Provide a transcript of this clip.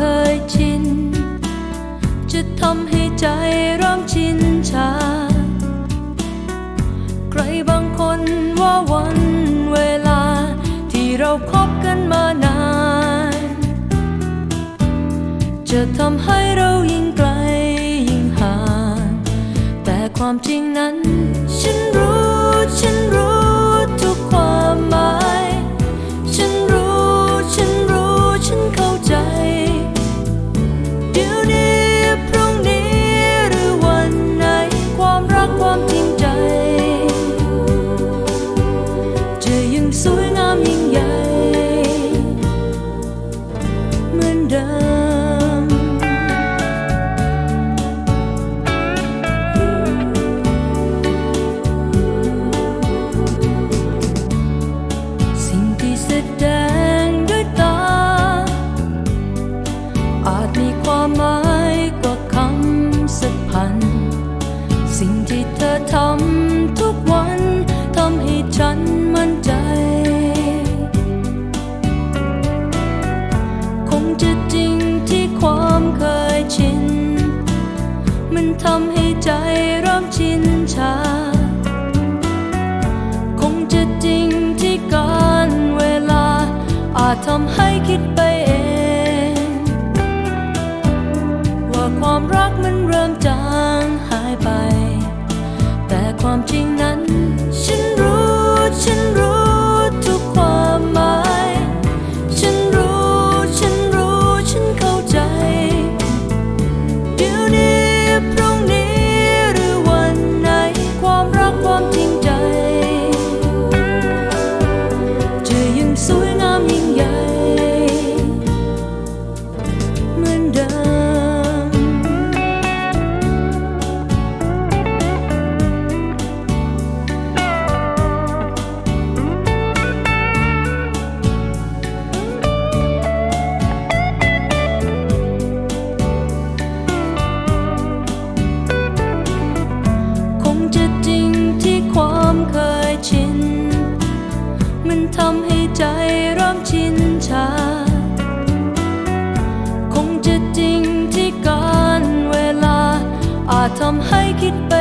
เคยชิน จะทำให้ใจร้องชินชา ใครบางคนว่าวันเวลา ที่เราคบกันมานาน จะทำให้เรายิ่งไกลยิ่งห่าง แต่ความจริงนั้น ฉันรู้ฉัน อาจทำให้คิดไปเอง ว่าความรักมันเริ่มจางหายไป แต่ความจริงนั้น ฉันรู้ ฉันรู้ทุกความหมาย ฉันรู้ ฉันรู้ ฉันเข้าใจ เดี๋ยวนี้พรุ่งนี้หรือวันไหน ความรักความจริงใจ จะยังสวยงาม ยิ่งใหญ่เหมือนเดิมคงจะจริงที่ความเคยชิน มันทำให้ ทำให้คิดไป